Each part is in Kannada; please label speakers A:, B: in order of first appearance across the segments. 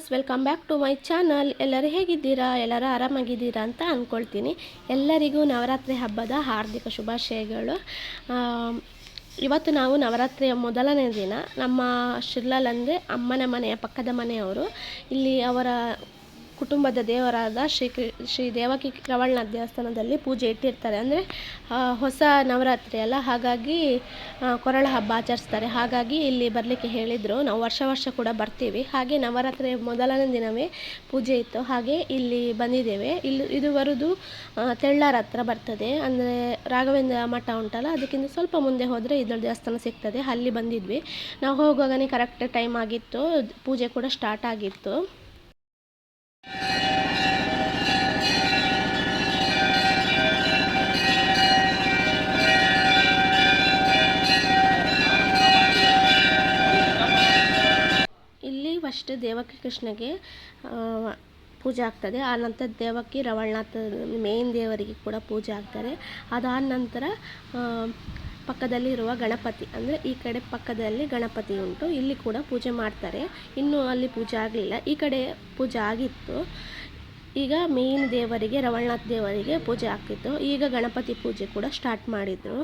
A: Friends welcome back to my channel ಎಲ್ಲರೂ ಹೇಗಿದ್ದೀರಾ? ಎಲ್ಲರೂ ಆರಾಮಾಗಿದ್ದೀರಾ ಅಂತ ಅಂದ್ಕೊಳ್ತೀನಿ ಎಲ್ಲರಿಗೂ ನವರಾತ್ರಿ ಹಬ್ಬದ ಹಾರ್ದಿಕ ಶುಭಾಶಯಗಳು. ಇವತ್ತು ನಾವು ನವರಾತ್ರಿಯ ಮೊದಲನೇ ದಿನ. ನಮ್ಮ ಶಿರ್ಲಲ್ ಅಂದರೆ ಅಮ್ಮನ ಮನೆಯ ಪಕ್ಕದ ಮನೆಯವರು. ಇಲ್ಲಿ ಅವರ ಕುಟುಂಬದ ದೇವರಾದ ಶ್ರೀ ಶ್ರೀ ದೇವಕಿ ರವಳನಾಥ ದೇವಸ್ಥಾನದಲ್ಲಿ ಪೂಜೆ ಇಟ್ಟಿರ್ತಾರೆ. ಅಂದರೆ ಹೊಸ ನವರಾತ್ರಿ ಅಲ್ಲ, ಹಾಗಾಗಿ ಕೊರಳ ಹಬ್ಬ ಆಚರಿಸ್ತಾರೆ. ಹಾಗಾಗಿ ಇಲ್ಲಿ ಬರಲಿಕ್ಕೆ ಹೇಳಿದರು. ನಾವು ವರ್ಷ ವರ್ಷ ಕೂಡ ಬರ್ತೀವಿ. ಹಾಗೆ ನವರಾತ್ರಿ ಮೊದಲನೇ ದಿನವೇ ಪೂಜೆ ಇತ್ತು. ಹಾಗೆ ಇಲ್ಲಿ ಬಂದಿದ್ದೇವೆ. ಇಲ್ಲಿ ಇದು ಬರೋದು ತೆಳ್ಳಾರ ಹತ್ರ ಬರ್ತದೆ. ಅಂದರೆ, ರಾಘವೇಂದ್ರ ಮಠ ಉಂಟಲ್ಲ, ಅದಕ್ಕಿಂತ ಸ್ವಲ್ಪ ಮುಂದೆ ಹೋದರೆ ಇದರ ದೇವಸ್ಥಾನ ಸಿಗ್ತದೆ. ಅಲ್ಲಿ ಬಂದಿದ್ವಿ. ನಾವು ಹೋಗುವಾಗನೇ ಕರೆಕ್ಟ್ ಟೈಮ್ ಆಗಿತ್ತು. ಪೂಜೆ ಕೂಡ ಸ್ಟಾರ್ಟ್ ಆಗಿತ್ತು ಇಲ್ಲಿ ಫಸ್ಟ್ ದೇವಕಿ ಕೃಷ್ಣಗೆ ಪೂಜೆ ಆಗ್ತದೆ. ಆ ನಂತರ ದೇವಕಿ ರವಳನಾಥ ಮೇನ್ ದೇವರಿಗೆ ಕೂಡ ಪೂಜೆ ಆಗ್ತಾರೆ. ಅದಾದ ನಂತರ ಪಕ್ಕದಲ್ಲಿರುವ ಗಣಪತಿ, ಅಂದರೆ ಈ ಕಡೆ ಪಕ್ಕದಲ್ಲಿ ಗಣಪತಿ ಉಂಟು. ಇಲ್ಲಿ ಕೂಡ ಪೂಜೆ ಮಾಡ್ತಾರೆ. ಇನ್ನೂ ಅಲ್ಲಿ ಪೂಜೆ ಆಗಲಿಲ್ಲ. ಈ ಕಡೆ ಪೂಜೆ ಆಗಿತ್ತು. ಈಗ ಮೇನ್ ದೇವರಿಗೆ, ರವಳನಾಥ ದೇವರಿಗೆ ಪೂಜೆ ಆಗ್ತಿತ್ತು. ಈಗ ಗಣಪತಿ ಪೂಜೆ ಕೂಡ ಸ್ಟಾರ್ಟ್ ಮಾಡಿದರು.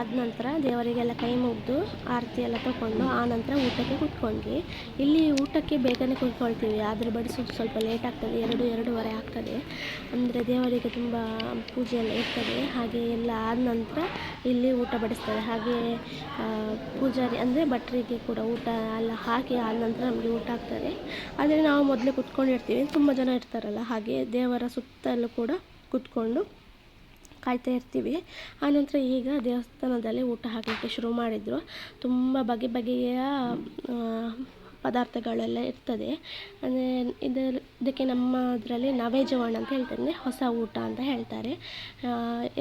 A: ಆದ ನಂತರ ದೇವರಿಗೆಲ್ಲ ಕೈ ಮುಗಿದು ಆರತಿ ಎಲ್ಲ ತಗೊಂಡು ಆ ನಂತರ ಊಟಕ್ಕೆ ಕೂತ್ಕೊಂಡ್ವಿ. ಇಲ್ಲಿ ಊಟಕ್ಕೆ ಬೇಗನೆ ಕೂತ್ಕೊಳ್ತೀವಿ. ಆದರೆ ಬಡಿಸೋದು ಸ್ವಲ್ಪ ಲೇಟ್ ಆಗ್ತದೆ. ಎರಡು, ಎರಡೂವರೆ ಆಗ್ತದೆ. ಅಂದರೆ ದೇವರಿಗೆ ತುಂಬ ಪೂಜೆ ಎಲ್ಲ ಇರ್ತದೆ. ಹಾಗೆ ಎಲ್ಲ ಆದ ನಂತರ ಇಲ್ಲಿ ಊಟ ಬಡಿಸ್ತಾರೆ ಹಾಗೆ ಪೂಜಾರಿ ಅಂದರೆ ಭಟ್ರಿಗೆ ಕೂಡ ಊಟ ಎಲ್ಲ ಹಾಕಿ ಆದ ನಂತರ ನಮಗೆ ಊಟ ಆಗ್ತದೆ. ಆದರೆ ನಾವು ಮೊದಲೇ ಕೂತ್ಕೊಂಡಿರ್ತೀವಿ. ತುಂಬ ಜನ ಇರ್ತಾರಲ್ಲ. ಹಾಗೆ ದೇವರ ಸುತ್ತಲೂ ಕೂಡ ಕೂತ್ಕೊಂಡು ಕಾಯ್ತಾ ಇರ್ತೀವಿ. ಆನಂತರ ಈಗ ದೇವಸ್ಥಾನದಲ್ಲಿ ಊಟ ಹಾಕಲಿಕ್ಕೆ ಶುರು ಮಾಡಿದರು. ತುಂಬ ಬಗೆ ಬಗೆಯ ಪದಾರ್ಥಗಳೆಲ್ಲ ಇರ್ತದೆ. ಅಂದರೆ ಇದರ ಇದಕ್ಕೆ ನಮ್ಮದರಲ್ಲಿ ನವೇಜವಣ ಅಂತ ಹೇಳ್ತಾರೆ. ಹೊಸ ಊಟ ಅಂತ ಹೇಳ್ತಾರೆ.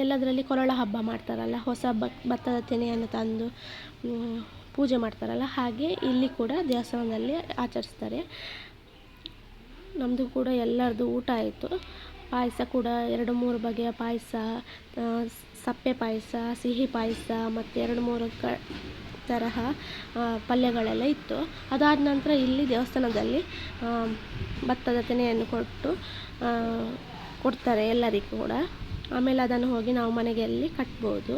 A: ಎಲ್ಲದರಲ್ಲಿ ಕೊರಳ ಹಬ್ಬ ಮಾಡ್ತಾರಲ್ಲ, ಹೊಸ ಭತ್ತದ ತೆನೆಯನ್ನು ತಂದು ಪೂಜೆ ಮಾಡ್ತಾರಲ್ಲ, ಹಾಗೆ ಇಲ್ಲಿ ಕೂಡ ದೇವಸ್ಥಾನದಲ್ಲಿ ಆಚರಿಸ್ತಾರೆ. ನಮ್ಮದು ಕೂಡ ಎಲ್ಲರದ್ದು ಊಟ ಆಯಿತು. ಪಾಯಸ ಕೂಡ ಎರಡು ಮೂರು ಬಗೆಯ ಪಾಯಸ ಸಪ್ಪೆ ಪಾಯಸ, ಸಿಹಿ ಪಾಯಸ ಮತ್ತು ಎರಡು ಮೂರು ಕ, ತರಹ ಪಲ್ಯಗಳೆಲ್ಲ ಇತ್ತು. ಅದಾದ ನಂತರ ಇಲ್ಲಿ ದೇವಸ್ಥಾನದಲ್ಲಿ ಭತ್ತದ ತೆನೆಯನ್ನು ಕೊಟ್ಟು ಕೊಡ್ತಾರೆ ಎಲ್ಲರಿಗೂ ಕೂಡ. ಆಮೇಲೆ ಅದನ್ನು ಹೋಗಿ ನಾವು ಮನೆಗೆ ಅಲ್ಲಿ ಕಟ್ಬೋದು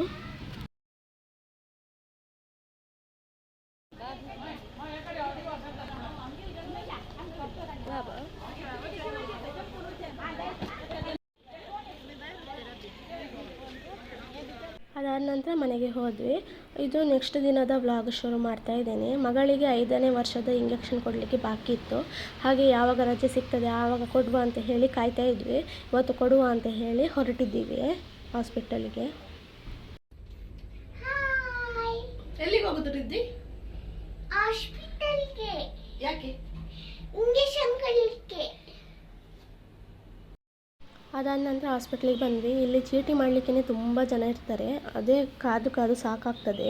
A: ಅದಾದ ನಂತರ ಮನೆಗೆ ಹೋದ್ವಿ. ಇದು ನೆಕ್ಸ್ಟ್ ದಿನದ ವ್ಲಾಗ್ ಶುರು ಮಾಡ್ತಾ ಇದ್ದೇನೆ. ಮಗಳಿಗೆ ಐದನೇ ವರ್ಷದ ಇಂಜೆಕ್ಷನ್ ಕೊಡಲಿಕ್ಕೆ ಬಾಕಿ ಇತ್ತು. ಹಾಗೆ ಯಾವಾಗ ರಜೆ ಸಿಗ್ತದೆ ಆವಾಗ ಕೊಡುವ ಅಂತ ಹೇಳಿ ಕಾಯ್ತಾ ಇದ್ವಿ. ಇವತ್ತು ಕೊಡುವ ಅಂತ ಹೇಳಿ ಹೊರಟಿದ್ದೀವಿ ಹಾಸ್ಪಿಟಲ್ಗೆ
B: ಎಲ್ಲಿಗೆ ಹೋಗುದು ರಿದ್ದಿ?
C: ಹಾಸ್ಪಿಟಲ್ಗೆ
B: ಯಾಕೆ?
C: ಇಂಜೆಕ್ಷನ್ ಕೊಡಲಿಕ್ಕೆ.
A: ಅದಾದ ನಂತರ ಹಾಸ್ಪಿಟ್ಲಿಗೆ ಬಂದ್ವಿ. ಇಲ್ಲಿ ಚೀಟಿ ಮಾಡಲಿಕ್ಕೆ ತುಂಬ ಜನ ಇರ್ತಾರೆ. ಅದೇ ಕಾದು ಕಾದು ಸಾಕಾಗ್ತದೆ.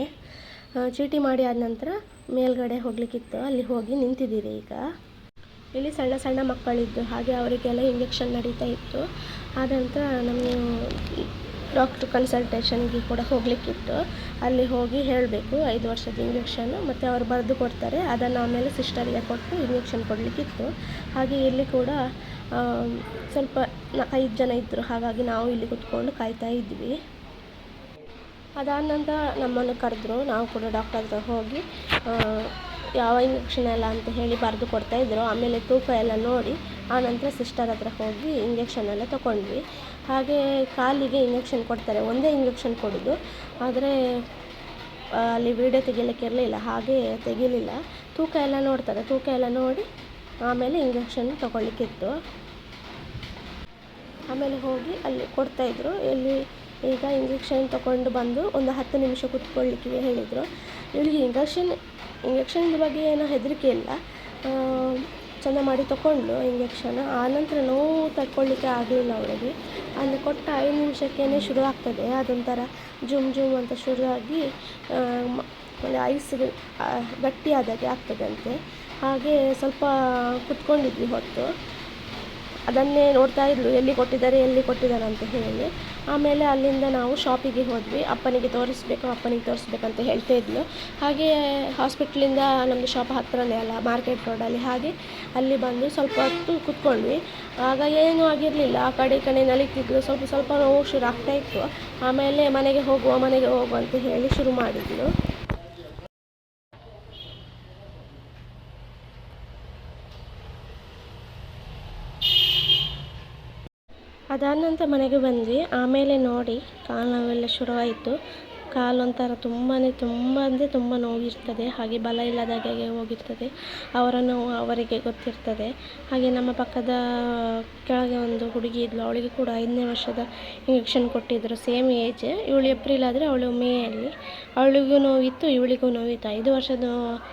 A: ಚೀಟಿ ಮಾಡಿ ಆದ ನಂತರ ಮೇಲ್ಗಡೆ ಹೋಗ್ಲಿಕ್ಕಿತ್ತು. ಅಲ್ಲಿ ಹೋಗಿ ನಿಂತಿದ್ದೀರಿ ಈಗ. ಇಲ್ಲಿ ಸಣ್ಣ ಸಣ್ಣ ಮಕ್ಕಳಿದ್ದು, ಹಾಗೆ ಅವರಿಗೆಲ್ಲ ಇಂಜೆಕ್ಷನ್ ನಡೀತಾ ಇತ್ತು. ಆದ ನಂತರ ನಮಗೆ ಡಾಕ್ಟ್ರ್ ಕನ್ಸಲ್ಟೇಷನ್ಗೆ ಕೂಡ ಹೋಗಲಿಕ್ಕಿತ್ತು. ಅಲ್ಲಿ ಹೋಗಿ ಹೇಳಬೇಕು, ಐದು ವರ್ಷದ ಇಂಜೆಕ್ಷನ್, ಮತ್ತು ಅವರು ಬರೆದು ಕೊಡ್ತಾರೆ. ಅದನ್ನು ಆಮೇಲೆ ಸಿಸ್ಟರಿಗೆ ಕೊಟ್ಟು ಇಂಜೆಕ್ಷನ್ ಕೊಡಲಿಕ್ಕಿತ್ತು. ಹಾಗೆ ಇಲ್ಲಿ ಕೂಡ ಸ್ವಲ್ಪ ನಾಲ್ಕೈದು ಜನ ಇದ್ದರು ಹಾಗಾಗಿ ನಾವು ಇಲ್ಲಿ ಕುತ್ಕೊಂಡು ಕಾಯ್ತಾ ಇದ್ವಿ. ಅದಾದ ನಂತರ ನಮ್ಮನ್ನು ಕರೆದ್ರು. ನಾವು ಕೂಡ ಡಾಕ್ಟರ್ ಹತ್ರ ಹೋಗಿ ಯಾವ ಇಂಜೆಕ್ಷನ್ ಎಲ್ಲ ಅಂತ ಹೇಳಿ ಬರೆದು ಕೊಡ್ತಾಯಿದ್ರು ಆಮೇಲೆ ತೂಕ ಎಲ್ಲ ನೋಡಿ ಆನಂತರ ಸಿಸ್ಟರ್ ಹತ್ರ ಹೋಗಿ ಇಂಜೆಕ್ಷನ್ ಎಲ್ಲ ತೊಗೊಂಡ್ವಿ ಹಾಗೆ ಕಾಲಿಗೆ ಇಂಜೆಕ್ಷನ್ ಕೊಡ್ತಾರೆ, ಒಂದೇ ಇಂಜೆಕ್ಷನ್ ಕೊಡೋದು. ಆದರೆ, ಅಲ್ಲಿ ವೀಡಿಯೋ ತೆಗಿಲಿಕ್ಕೆ ಇರಲಿಲ್ಲ, ಹಾಗೆ ತೆಗಿಲಿಲ್ಲ. ತೂಕ ಎಲ್ಲ ನೋಡ್ತಾರೆ, ತೂಕ ಎಲ್ಲ ನೋಡಿ ಆಮೇಲೆ ಇಂಜೆಕ್ಷನ್ ತಗೊಳ್ಳಿಕ್ಕಿತ್ತು. ಆಮೇಲೆ ಹೋಗಿ ಅಲ್ಲಿ ಕೊಡ್ತಾಯಿದ್ರು ಇಲ್ಲಿ ಈಗ ಇಂಜೆಕ್ಷನ್ ತೊಗೊಂಡು ಬಂದು ಒಂದು ಹತ್ತು ನಿಮಿಷ ಕುತ್ಕೊಳ್ಳಿಕ್ಕೆ ಹೇಳಿದರು. ಇವಳಿಗೆ ಇಂಜೆಕ್ಷನ್ ಇಂಜೆಕ್ಷನ್ ಬಗ್ಗೆ ಏನೋ ಹೆದರಿಕೆ ಇಲ್ಲ. ಚೆಂದ ಮಾಡಿ ತೊಗೊಂಡು ಇಂಜೆಕ್ಷನ್ ಆನಂತರ ನೋವು ತಡ್ಕೊಳ್ಳಿಕ್ಕೆ ಆಗಲಿಲ್ಲ ಅವಳಿಗೆ. ಅಲ್ಲಿ ಕೊಟ್ಟ ಐದು ನಿಮಿಷಕ್ಕೇ ಶುರು ಆಗ್ತದೆ. ಅದೊಂಥರ ಜುಮ್ ಜುಮ್ ಅಂತ ಶುರುವಾಗಿ ಐಸ್ ಗಟ್ಟಿಯಾದಾಗೆ ಆಗ್ತದಂತೆ. ಹಾಗೆ ಸ್ವಲ್ಪ ಕುತ್ಕೊಂಡಿದ್ವಿ ಹೊತ್ತು. ಅದನ್ನೇ ನೋಡ್ತಾ ಇದ್ಲು, ಎಲ್ಲಿ ಕೊಟ್ಟಿದ್ದಾರೆ ಎಲ್ಲಿ ಕೊಟ್ಟಿದ್ದಾರೆ ಅಂತ ಹೇಳಿ. ಆಮೇಲೆ ಅಲ್ಲಿಂದ ನಾವು ಶಾಪಿಗೆ ಹೋದ್ವಿ. ಅಪ್ಪನಿಗೆ ತೋರಿಸ್ಬೇಕು, ಅಪ್ಪನಿಗೆ ತೋರಿಸ್ಬೇಕಂತ ಹೇಳ್ತಾ ಇದ್ಲು. ಹಾಗೆ ಹಾಸ್ಪಿಟ್ಲಿಂದ ನಮ್ಮದು ಶಾಪ್ ಹತ್ತಿರನೇ ಅಲ್ಲ, ಮಾರ್ಕೆಟ್ ರೋಡಲ್ಲಿ. ಹಾಗೆ ಅಲ್ಲಿ ಬಂದು ಸ್ವಲ್ಪ ಹೊತ್ತು ಕುತ್ಕೊಂಡ್ವಿ. ಆಗ ಏನೂ ಆಗಿರಲಿಲ್ಲ. ಆ ಕಡೆ ಈ ಕಡೆ ನಲಿತಿದ್ಲು. ಸ್ವಲ್ಪ ಸ್ವಲ್ಪ ನೋವು ಶುರು ಆಗ್ತಾ ಇತ್ತು. ಆಮೇಲೆ ಮನೆಗೆ ಹೋಗುವ ಮನೆಗೆ ಹೋಗುವ ಅಂತ ಹೇಳಿ ಶುರು ಮಾಡಿದ್ಲು. ಅದಾದ ನಂತರ ಮನೆಗೆ ಬಂದ್ವಿ. ಆಮೇಲೆ ನೋಡಿ ಕಾಲು ನೋವೆಲ್ಲ ಶುರುವಾಯಿತು. ಕಾಲು ಒಂಥರ ತುಂಬಾ ತುಂಬ ಅಂದರೆ ತುಂಬ ನೋವಿರ್ತದೆ. ಹಾಗೆ ಬಲ ಇಲ್ಲದಾಗೆ ಹೋಗಿರ್ತದೆ. ಅವರ ನೋವು ಅವರಿಗೆ ಗೊತ್ತಿರ್ತದೆ. ಹಾಗೆ ನಮ್ಮ ಪಕ್ಕದ ಕೆಳಗೆ ಒಂದು ಹುಡುಗಿ ಇದ್ಲು. ಅವಳಿಗೆ ಕೂಡ ಐದನೇ ವರ್ಷದ ಇಂಜೆಕ್ಷನ್ ಕೊಟ್ಟಿದ್ದರು ಸೇಮ್ ಏಜ್ ಇವಳು ಏಪ್ರಿಲ್ ಆದರೆ ಅವಳು ಮೇಯಲ್ಲಿ ಅವಳಿಗೂ ನೋವಿತ್ತು, ಇವಳಿಗೂ ನೋವಿತ್ತು. ಐದು ವರ್ಷದ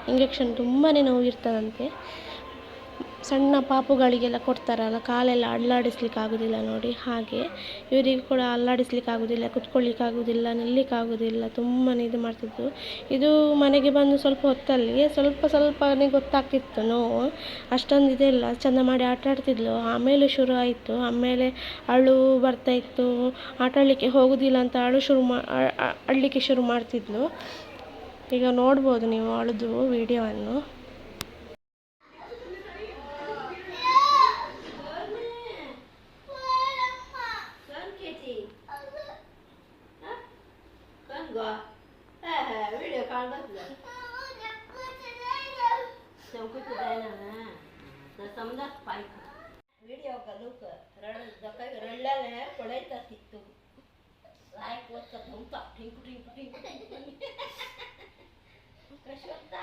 A: ಇಂಜೆಕ್ಷನ್ ತುಂಬಾ ನೋವಿರ್ತದಂತೆ. ಸಣ್ಣ ಪಾಪುಗಳಿಗೆಲ್ಲ ಕೊಡ್ತಾರಲ್ಲ, ಕಾಲೆಲ್ಲ ಅಲ್ಲಾಡಿಸ್ಲಿಕ್ಕೆ ಆಗೋದಿಲ್ಲ ನೋಡಿ, ಹಾಗೆ. ಇವರಿಗೆ ಕೂಡ ಅಲ್ಲಾಡಿಸ್ಲಿಕ್ಕೆ ಆಗೋದಿಲ್ಲ ಕುತ್ಕೊಳ್ಳಿಕ್ಕೆ ಆಗೋದಿಲ್ಲ ನಿಲ್ಲಿಕ್ಕೆ ಆಗೋದಿಲ್ಲ ತುಂಬಾ ಇದು ಮಾಡ್ತಿದ್ದು. ಇದು ಮನೆಗೆ ಬಂದು ಸ್ವಲ್ಪ ಹೊತ್ತಲ್ಲಿ, ಸ್ವಲ್ಪ ಸ್ವಲ್ಪನೇ ಗೊತ್ತಾಗ್ತಿತ್ತು ನೋವು. ಅಷ್ಟೊಂದು ಇದಿಲ್ಲ, ಚೆಂದ ಮಾಡಿ ಆಟ ಆಡ್ತಿದ್ಲು. ಆಮೇಲೆ ಶುರು ಆಯಿತು. ಆಮೇಲೆ ಅಳು ಬರ್ತಾ ಇತ್ತು. ಆಟ ಆಡಲಿಕ್ಕೆ ಹೋಗೋದಿಲ್ಲ ಅಂತ ಅಳು ಶುರು ಮಾ ಅಳಲಿಕ್ಕೆ ಶುರು ಮಾಡ್ತಿದ್ಲು. ಈಗ ನೋಡ್ಬೋದು ನೀವು ಅಳದು ವಿಡಿಯೋವನ್ನು
B: बस ग व्हिडिओ कॉल बस ग शंकूचं जाय पाहिजे व्हिडिओ का लोक रड जका रडल्याने पडायचा शिकतो लाईक वरचा धमता ठिंकू ठिंकू ठिंकू कशी होता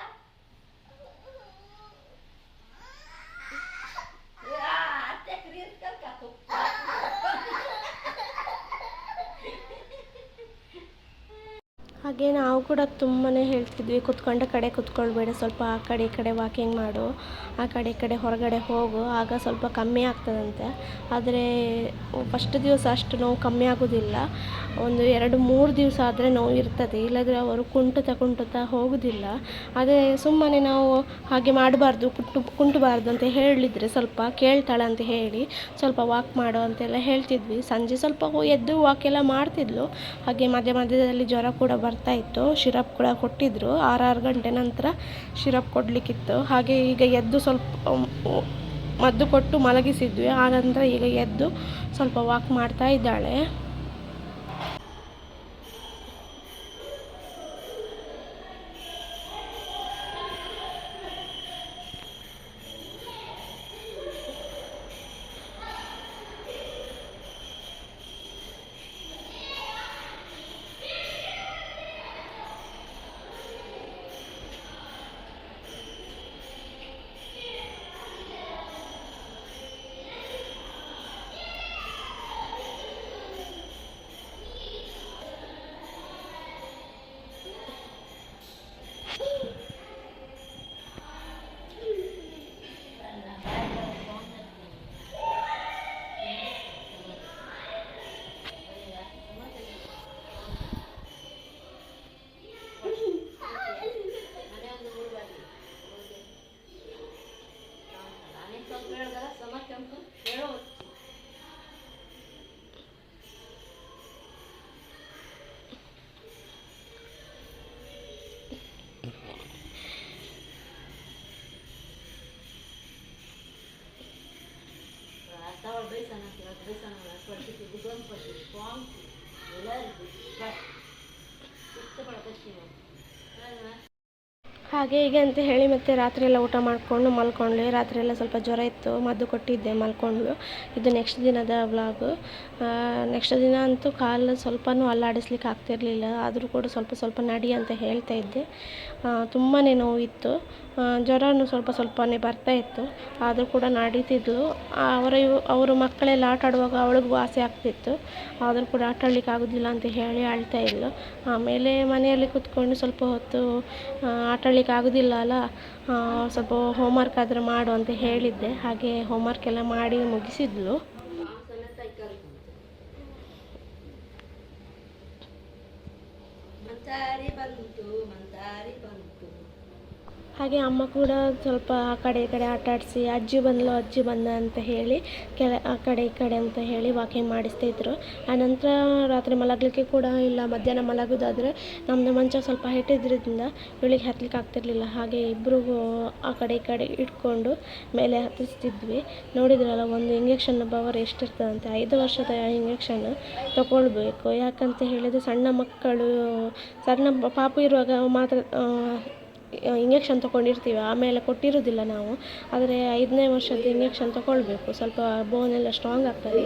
A: ಹಾಗೆ ನಾವು ಕೂಡ ತುಂಬಾ ಹೇಳ್ತಿದ್ವಿ, ಕುತ್ಕೊಂಡ ಕಡೆ ಕುತ್ಕೊಳ್ಬೇಡ, ಸ್ವಲ್ಪ ಆ ಕಡೆ ಈ ಕಡೆ ವಾಕಿಂಗ್ ಮಾಡು, ಆ ಕಡೆ ಈ ಕಡೆ ಹೊರಗಡೆ ಹೋಗು, ಆಗ ಸ್ವಲ್ಪ ಕಮ್ಮಿ ಆಗ್ತದಂತೆ. ಆದರೆ ಫಸ್ಟ್ ದಿವಸ ಅಷ್ಟು ನೋವು ಕಮ್ಮಿ ಆಗೋದಿಲ್ಲ. ಒಂದು ಎರಡು, ಮೂರು ದಿವಸ ಆದರೆ ನೋವು ಇರ್ತದೆ, ಇಲ್ಲದ್ರೆ ಅವರು ಕುಂಟುತ್ತಾ ಕುಂಟುತ್ತಾ ಹೋಗೋದಿಲ್ಲ. ಅದೇ ಸುಮ್ಮನೆ ನಾವು ಹಾಗೆ ಮಾಡಬಾರ್ದು, ಕುಂಟು, ಕುಂಟಬಾರ್ದು ಅಂತ ಹೇಳಿದರೆ ಸ್ವಲ್ಪ ಕೇಳ್ತಾಳೆ ಅಂತ ಹೇಳಿ, ಸ್ವಲ್ಪ ವಾಕ್ ಮಾಡು ಅಂತೆಲ್ಲ ಹೇಳ್ತಿದ್ವಿ. ಸಂಜೆ ಸ್ವಲ್ಪ ಎದ್ದು ವಾಕ್ ಎಲ್ಲ ಮಾಡ್ತಿದ್ಲು. ಹಾಗೆ ಮಧ್ಯ ಮಧ್ಯದಲ್ಲಿ ಜ್ವರ ಕೂಡ ಬರ್ತಾ ಇತ್ತು ಶಿರಪ್ ಕೂಡ ಕೊಟ್ಟಿದ್ದರು ಆರಾರು ಗಂಟೆ ನಂತರ ಶಿರಪ್ ಕೊಡಲಿಕ್ಕಿತ್ತು. ಹಾಗೆ ಈಗ ಎದ್ದು ಸ್ವಲ್ಪ ಮದ್ದು ಕೊಟ್ಟು ಮಲಗಿಸಿದ್ವಿ. ಆನಂತರ ಈಗ ಎದ್ದು ಸ್ವಲ್ಪ ವಾಕ್ ಮಾಡ್ತಾ ಇದ್ದಾಳೆ. 行，来，来。ಹಾಗೆ ಹೀಗೆ ಅಂತ ಹೇಳಿ ಮತ್ತೆ ರಾತ್ರಿ ಎಲ್ಲ ಊಟ ಮಾಡಿಕೊಂಡು ಮಲ್ಕೊಂಡ್ವಿ. ರಾತ್ರಿ ಎಲ್ಲ ಸ್ವಲ್ಪ ಜ್ವರ ಇತ್ತು ಮದ್ದು ಕೊಟ್ಟಿದ್ದೆ ಮಲ್ಕೊಂಡ್ಳು ಇದು ನೆಕ್ಸ್ಟ್ ದಿನದ ವ್ಲಾಗು ನೆಕ್ಸ್ಟ್ ದಿನ ಅಂತೂ ಕಾಲು ಸ್ವಲ್ಪನೂ ಅಲ್ಲಾಡಿಸ್ಲಿಕ್ಕೆ ಆಗ್ತಿರಲಿಲ್ಲ. ಆದರೂ ಕೂಡ ಸ್ವಲ್ಪ ಸ್ವಲ್ಪ ನಡಿ ಅಂತ ಹೇಳ್ತಾ ಇದ್ದೆ. ತುಂಬಾ ನೋವಿತ್ತು. ಜ್ವರನೂ ಸ್ವಲ್ಪ ಸ್ವಲ್ಪನೇ ಬರ್ತಾ ಇತ್ತು. ಆದರೂ ಕೂಡ ನಡೀತಿದ್ಲು. ಅವರ ಅವರು ಮಕ್ಕಳೆಲ್ಲ ಆಟ ಆಡುವಾಗ ಅವಳಿಗೂ ವಾಸಿ ಆಗ್ತಿತ್ತು. ಆದರೂ ಕೂಡ ಆಟ ಆಡ್ಲಿಕ್ಕೆ ಆಗೋದಿಲ್ಲ ಅಂತ ಹೇಳಿ ಅಳ್ತಾ ಇದ್ಲು. ಆಮೇಲೆ ಮನೆಯಲ್ಲಿ ಕೂತ್ಕೊಂಡು ಸ್ವಲ್ಪ ಹೊತ್ತು ಆ, ಆಟ ಆಡ್ಲಿಕ್ಕೆ ಆಗೋದಿಲ್ಲ ಅಲ್ಲ ಸ್ವಲ್ಪ ಹೋಮ್ವರ್ಕ್ ಆದರೆ ಮಾಡು ಅಂತ ಹೇಳಿದ್ದೆ. ಹಾಗೆ ಹೋಮ್ವರ್ಕ್ ಎಲ್ಲ ಮಾಡಿ ಮುಗಿಸಿದ್ಲು.
B: ಬಂತು ಮಂತಾರಿ ಬಂತು.
A: ಹಾಗೆ ಅಮ್ಮ ಕೂಡ ಸ್ವಲ್ಪ ಆ ಕಡೆ ಈ ಕಡೆ ಆಟ ಆಡಿಸಿ, ಅಜ್ಜಿ ಬಂದಳು ಅಜ್ಜಿ ಬಂದ ಅಂತ ಹೇಳಿ ಕೆಲ, ಆ ಕಡೆ ಈ ಕಡೆ ಅಂತ ಹೇಳಿ ವಾಕಿಂಗ್ ಮಾಡಿಸ್ತಾ ಇದ್ರು. ಆನಂತರ ರಾತ್ರಿ ಮಲಗಲಿಕ್ಕೆ ಕೂಡ ಇಲ್ಲ, ಮಧ್ಯಾಹ್ನ ಮಲಗೋದಾದರೆ ನಮ್ಮದು ಮಂಚ ಸ್ವಲ್ಪ ಹೆಟ್ಟಿದ್ರಿಂದ ಇಳಿಗೆ ಹತ್ತಲಿಕ್ಕೆ ಆಗ್ತಿರ್ಲಿಲ್ಲ. ಹಾಗೆ ಇಬ್ಬರಿಗೂ ಆ ಕಡೆ ಈ ಕಡೆ ಇಟ್ಕೊಂಡು ಮೇಲೆ ಹತ್ತಿಸ್ತಿದ್ವಿ. ನೋಡಿದ್ರಲ್ಲ, ಒಂದು ಇಂಜೆಕ್ಷನ್ ಪವರ್ ಎಷ್ಟಿರ್ತದಂತೆ ಐದು ವರ್ಷದ ಇಂಜೆಕ್ಷನ್ ತಗೊಳ್ಬೇಕು. ಯಾಕಂತ ಹೇಳಿದರೆ ಸಣ್ಣ ಮಕ್ಕಳು, ಸಣ್ಣ ಪಾಪು ಇರುವಾಗ ಮಾತ್ರ ಇಂಜೆಕ್ಷನ್ ತೊಗೊಂಡಿರ್ತೀವಿ, ಆಮೇಲೆ ಕೊಟ್ಟಿರೋದಿಲ್ಲ ನಾವು. ಆದರೆ ಐದನೇ ವರ್ಷದ ಇಂಜೆಕ್ಷನ್ ತೊಗೊಳ್ಬೇಕು. ಸ್ವಲ್ಪ ಬೋನ್ ಎಲ್ಲ ಸ್ಟ್ರಾಂಗ್ ಆಗ್ತದೆ.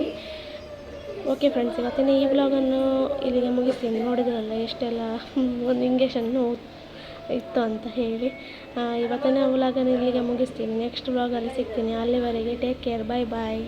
A: ಓಕೆ ಫ್ರೆಂಡ್ಸ್ ಇವತ್ತಿನ ಈ ವ್ಲಾಗನ್ನು ಇಲ್ಲಿಗೆ ಮುಗಿಸ್ತೀನಿ. ನೋಡಿದ್ರಲ್ಲ ಎಷ್ಟೆಲ್ಲ ಒಂದು ಇಂಜೆಕ್ಷನ್ನು ಇತ್ತು ಅಂತ ಹೇಳಿ. ಇವತ್ತಿನ ವ್ಲಾಗನ್ನು ಇಲ್ಲಿಗೆ ಮುಗಿಸ್ತೀನಿ. ನೆಕ್ಸ್ಟ್ ವ್ಲಾಗಲ್ಲಿ ಸಿಗ್ತೀನಿ. ಅಲ್ಲಿವರೆಗೆ ಟೇಕ್ ಕೇರ್ ಬಾಯ್ ಬಾಯ್